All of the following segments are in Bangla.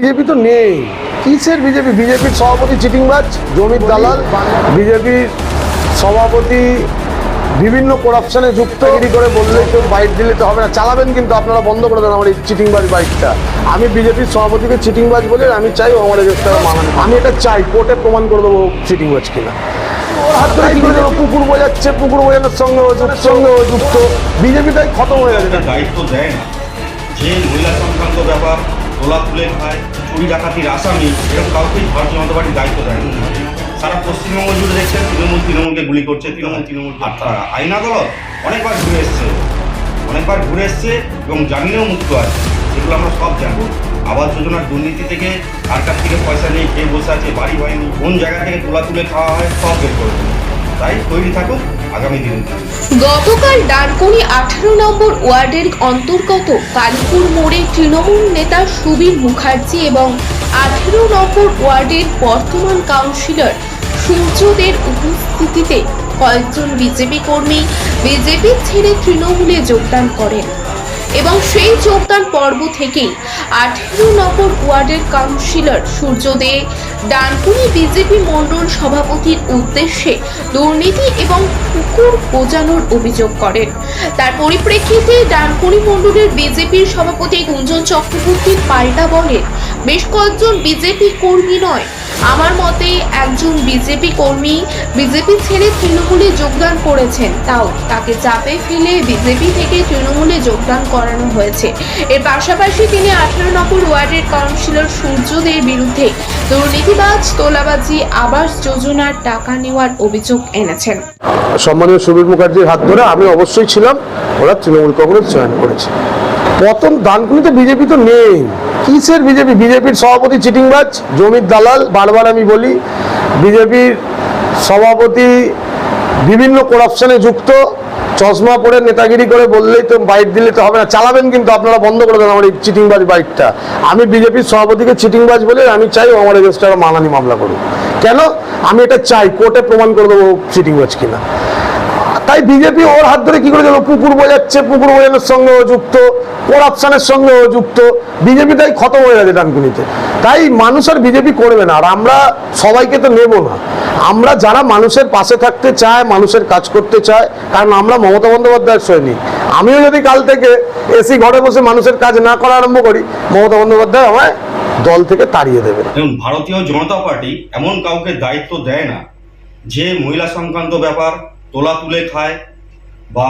বিজেপি তো নেই। কিসের বিজেপি? বিজেপির সভাপতি চিটিংবাজ জমির দালাল বিজেপির সভাপতি বিভিন্ন করাপশনে যুক্তগিরি করে বললে কেউ বাইক দিলে তো হবে না। চালাবেন কিন্তু আপনারা বন্ধ করে দেন আমার এই চিটিংবাজ বাইকটা আমি বিজেপির সভাপতিকে চিটিংবাজ বলে আমি চাই ও আমার এগেস্টটা মানানো। আমি এটা চাই কোর্টে প্রমাণ করে দেবো চিটিংবাজ কিনা। পুকুর বোঝাচ্ছে পুকুর বোঝানোর সঙ্গে সঙ্গে যুক্ত। বিজেপিটাই খতম হয়ে গেছে। দায়িত্ব দেয় না। যে মহিলা সংক্রান্ত ব্যাপার তোলা তুলে খায়, চুরি ডাকাতির আসামি এরকম কাউকেই ভারতীয় জনতা পার্টির দায়িত্ব দেয় সারা পশ্চিমবঙ্গ জুড়ে দেখছেন, তৃণমূল তৃণমূলকে গুলি করছে তৃণমূল তৃণমূল আর তারা। আইন আদালত অনেকবার ঘুরে এসছে, অনেকবার ঘুরে এসছে এবং জামিনেও মুক্ত আছে, সেগুলো আমরা সব জানি আবাস যোজনার দুর্নীতি থেকে কার কাছ থেকে পয়সা নেই কে বসে আছে, বাড়ি হয়নি, কোন জায়গা থেকে তোলা তুলে খাওয়া হয়, সব বের করে। তাই তৈরি থাকুক আগামী দিন। গতকাল ডানকুনি আঠারো নম্বর ওয়ার্ডের অন্তর্গত কালীপুর মোড়ে তৃণমূল নেতা সুবীর মুখার্জি এবং আঠারো নম্বর ওয়ার্ডের বর্তমান কাউন্সিলর সূর্যদের উপস্থিতিতে কয়েকজন বিজেপি কর্মী বিজেপি ছেড়ে তৃণমূলে যোগদান করেন। এবং সেই যোগদান পর্ব থেকেই আঠেরো নম্বর ওয়ার্ডের কাউন্সিলর সূর্য দে ডানকুনি বিজেপি মণ্ডল সভাপতির উদ্দেশ্যে দুর্নীতি এবং কুকুর বোঝানোর অভিযোগ করেন। তার পরিপ্রেক্ষিতে ডানকুনি মণ্ডলের বিজেপির সভাপতি গুঞ্জন চক্রবর্তী পাল্টা বলেন বেশ কয়েকজন বিজেপি কর্মী নয়। আমার মতে একজন বিজেপি কর্মী বিজেপি ছেড়ে তৃণমূলে যোগদান করেছেন, তাও তাকে চাপে ফেলে বিজেপি থেকে তৃণমূলে যোগদান করানো হয়েছে। এর পাশাপাশি তিনি আঠারো নম্বর ওয়ার্ডের কাউন্সিলর সূর্যদের বিরুদ্ধে দুর্নীতিবাজ তোলাবাজি, আবাস যোজনার টাকা নেওয়ার অভিযোগ এনেছেন। সম্মানীয় সুবীর মুখার্জির হাত ধরে আমি অবশ্যই ছিলাম, ওরা তৃণমূল কংগ্রেস জয়েন করেছে। প্রথম দানকুনিতে বিজেপি তো নেই। কিসের বিজেপি? বিজেপির সভাপতি চিটিংবাজ, জমির দালাল, বারবার আমি বলি, বিজেপির সভাপতি বিভিন্ন করাপশনে যুক্ত, চশমা পরে নেতাগিরি করে বললেই তো বাইক দিলে তো হবে না। চালাবেন কিন্তু আপনারা, বন্ধ করে দেন আমার এই চিটিংবাজ বাইকটা আমি বিজেপির সভাপতিকে চিটিংবাজ বলে আমি চাই আমার এগেস্টে মানানি মামলা করুক। কেন? আমি এটা চাই, কোর্টে প্রমাণ করে দেবো চিটিংবাজ কিনা। তাই বিজেপি ওর হাত ধরে কি করে দেবো পুকুর বোঝাচ্ছে, পুকুর বোঝানোর সঙ্গে যুক্ত করাপশনের সঙ্গে যুক্ত বিজেপিটাই খতম হয়ে গেছে ডানকুনিতে। তাই মানুষ আর বিজেপি করবে না, আর আমরা সবাইকে তো নেব না। আমরা যারা মানুষের পাশে থাকতে চায়, মানুষের কাজ করতে চায়, কারণ আমরা মমতা বন্দ্যোপাধ্যায়ের সৈনিক। আমিও যদি কাল থেকে এসি ঘরে বসে মানুষের কাজ না করা আরম্ভ করি, মমতা বন্দ্যোপাধ্যায় আমায় দল থেকে তাড়িয়ে দেবে ভারতীয় জনতা পার্টি এমন কাউকে দায়িত্ব দেয় না, যে মহিলা সংক্রান্ত ব্যাপার তোলা তুলে খায় বা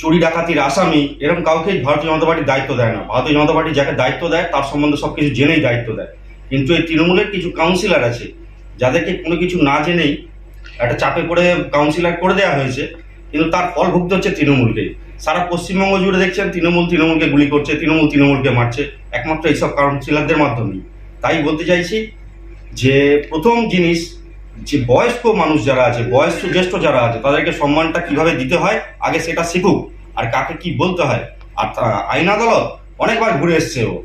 চুরি ডাকাতির আসামি, এরকম কাউকে ভারতীয় জনতা পার্টি দায়িত্ব দেয় না। ভারতীয় জনতা পার্টি যাকে দায়িত্ব দেয়, তার সম্বন্ধে সব কিছু জেনেই দায়িত্ব দেয়। কিন্তু এই তৃণমূলের কিছু কাউন্সিলর আছে, যাদেরকে কোনো কিছু না জেনেই একটা চাপে পড়ে কাউন্সিলর করে দেওয়া হয়েছে, কিন্তু তার ফল ভুগতে হচ্ছে তৃণমূলকে। সারা পশ্চিমবঙ্গ জুড়ে দেখছেন, তৃণমূল তৃণমূলকে গুলি করছে, তৃণমূল তৃণমূলকে মারছে, একমাত্র এইসব কাউন্সিলরদের মাধ্যমেই। তাই বলতে চাইছি যে প্রথম জিনিস যে বয়স্ক মানুষ যারা আছে, বয়স্ক জ্যেষ্ঠ যারা আছে, তাদেরকে সম্মানটা কীভাবে দিতে হয়, আগে সেটা শিখুক, আর কাকে কি বলতে হয়। আর আইন আদালত অনেকবার ঘুরে এসছে ও।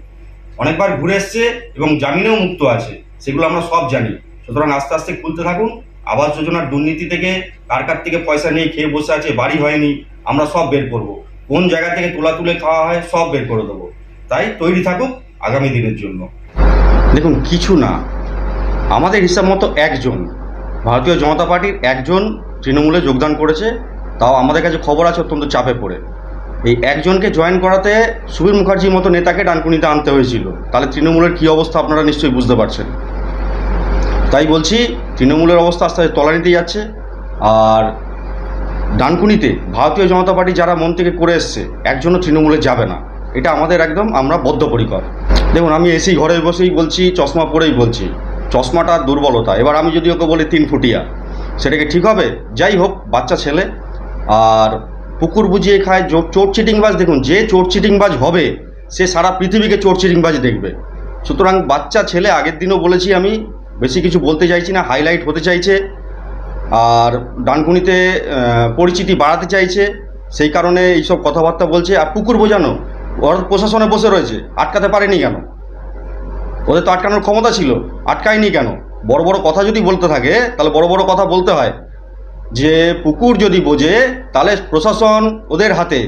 অনেকবার ঘুরে এসছে এবং জামিনেও মুক্ত আছে, সেগুলো আমরা সব জানি। সুতরাং আস্তে আস্তে খুলতে থাকুন, আবাস যোজনার দুর্নীতি থেকে কার কার থেকে পয়সা নেই খেয়ে বসে আছে, বাড়ি হয়নি, আমরা সব বের করব। কোন জায়গা থেকে তোলা তুলে খাওয়া হয়, সব বের করে দেবো। তাই তৈরি থাকুক আগামী দিনের জন্য। দেখুন, কিছু না। আমাদের হিসাব মতো একজন ভারতীয় জনতা পার্টির একজন তৃণমূলে যোগদান করেছে, তাও আমাদের কাছে খবর আছে অত্যন্ত চাপে পড়ে। এই একজনকে জয়েন করাতে সুবীর মুখার্জির মতো নেতাকে ডানকুনিতে আনতে হয়েছিল। তাহলে তৃণমূলের কী অবস্থা আপনারা নিশ্চয়ই বুঝতে পারছেন। তাই বলছি, তৃণমূলের অবস্থা আস্তে আস্তে তলানিতে যাচ্ছে। আর ডানকুনিতে ভারতীয় জনতা পার্টি যারা মন থেকে করে এসছে, একজনও তৃণমূলে যাবে না। এটা আমাদের একদম আমরা বদ্ধপরিকর। দেখুন, আমি এসি ঘরে বসেই বলছি, চশমা পরেই বলছি। চশমাটা দুর্বলতা। এবার আমি যদি ওকে বলি তিন ফুটিয়া সেটাকে ঠিক হবে? যাই হোক, বাচ্চা ছেলে, আর পুকুর বুঝিয়ে খায়, চোর চিটিংবাজ দেখুন, যে চোর চিটিংবাজ হবে, সে সারা পৃথিবীকে চোর চিটিংবাজ দেখবে। সুতরাং বাচ্চা ছেলে, আগের দিনও বলেছি আমি, বেশি কিছু বলতে চাইছি না, হাইলাইট হতে চাইছে, আর ডানকুনিতে পরিচিতি বাড়াতে চাইছে, সেই কারণে এইসব কথাবার্তা বলছে। আর পুকুর বোঝানো, ওরা প্রশাসনে বসে রয়েছে, আটকাতে পারেনি কেন? ওদের তো আটকানোর ক্ষমতা ছিল, আটকায়নি কেন? বড় বড় কথা যদি বলতে থাকে, তাহলে বড় বড় কথা বলতে হয়। যে পুকুর যদি বোঝে, তাহলে প্রশাসন ওদের হাতে,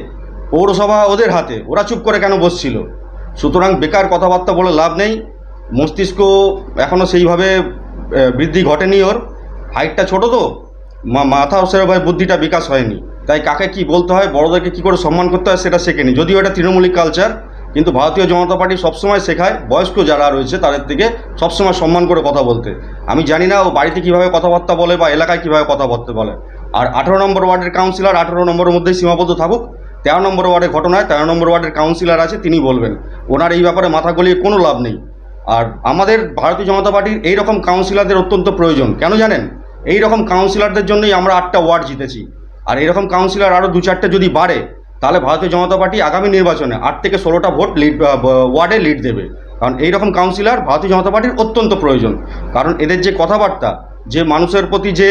পৌরসভা ওদের হাতে, ওরা চুপ করে কেন বসছিল? সুতরাং বেকার কথাবার্তা বলে লাভ নেই। মস্তিষ্ক এখনও সেইভাবে বৃদ্ধি ঘটেনি ওর। হাইটটা ছোট তো মাথাও সেরকম বুদ্ধিটা বিকাশ হয়নি। তাই কাকে কি বলতে হয়, বড়দেরকে কি করে সম্মান করতে হয়, সেটা শেখেনি। যদিও এটা তৃণমূলিক কালচার কিন্তু ভারতীয় জনতা পার্টি সবসময় শেখায়, বয়স্ক যারা রয়েছে তাদের থেকে সবসময় সম্মান করে কথা বলতে। আমি জানি না ও বাড়িতে কীভাবে কথাবার্তা বলে বা এলাকায় কীভাবে কথাবার্তা বলে। আর আঠেরো নম্বর ওয়ার্ডের কাউন্সিলর আঠেরো নম্বরের মধ্যেই সীমাবদ্ধ থাকুক। তেরো নম্বর ওয়ার্ডের ঘটনায় তেরো নম্বর ওয়ার্ডের কাউন্সিলর আছে, তিনি বলবেন। ওনার এই ব্যাপারে মাথা গলিয়ে কোনো লাভ নেই। আর আমাদের ভারতীয় জনতা পার্টির এই রকম কাউন্সিলরদের অত্যন্ত প্রয়োজন। কেন জানেন? এই রকম কাউন্সিলরদের জন্যই আমরা আটটা ওয়ার্ড জিতেছি। আর এরকম কাউন্সিলর আরও দু চারটে যদি বাড়ে তাহলে ভারতীয় জনতা পার্টি আগামী নির্বাচনে আট থেকে ষোলোটা ভোট লিড ওয়ার্ডে লিড দেবে। কারণ এই রকম কাউন্সিলর ভারতীয় জনতা পার্টির অত্যন্ত প্রয়োজন। কারণ এদের যে কথাবার্তা, যে মানুষের প্রতি যে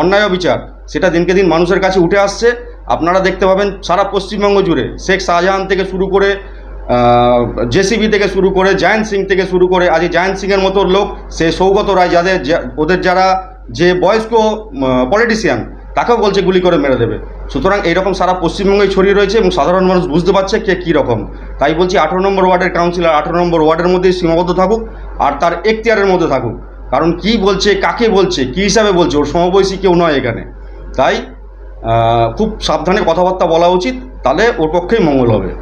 অন্যায় বিচার সেটা দিনকে দিন মানুষের কাছে উঠে আসছে। আপনারা দেখতে পাবেন সারা পশ্চিমবঙ্গ জুড়ে শেখ শাহজাহান থেকে শুরু করে জেসিবি থেকে শুরু করে, জায়ন্ত সিং থেকে শুরু করে আজ জায়ন্ত সিংয়ের মতো লোক, সে সৌগত রায় যাদের ওদের যারা যে বয়স্ক পলিটিশিয়ান তাকেও বলছে গুলি করে মেরে দেবে। সুতরাং এইরকম সারা পশ্চিমবঙ্গে ছড়িয়ে রয়েছে এবং সাধারণ মানুষ বুঝতে পারছে কে কী রকম। তাই বলছি আঠেরো নম্বর ওয়ার্ডের কাউন্সিলর আঠারো নম্বর ওয়ার্ডের মধ্যেই সীমাবদ্ধ থাকুক আর তার এখতিয়ারের মধ্যে থাকুক। কারণ কি বলছে, কাকে বলছে, কি হিসাবে বলছে, ওর সমবয়সী কেউ নয় এখানে। তাই খুব সাবধানে কথাবার্তা বলা উচিত, তাহলে ওর পক্ষেই মঙ্গল হবে।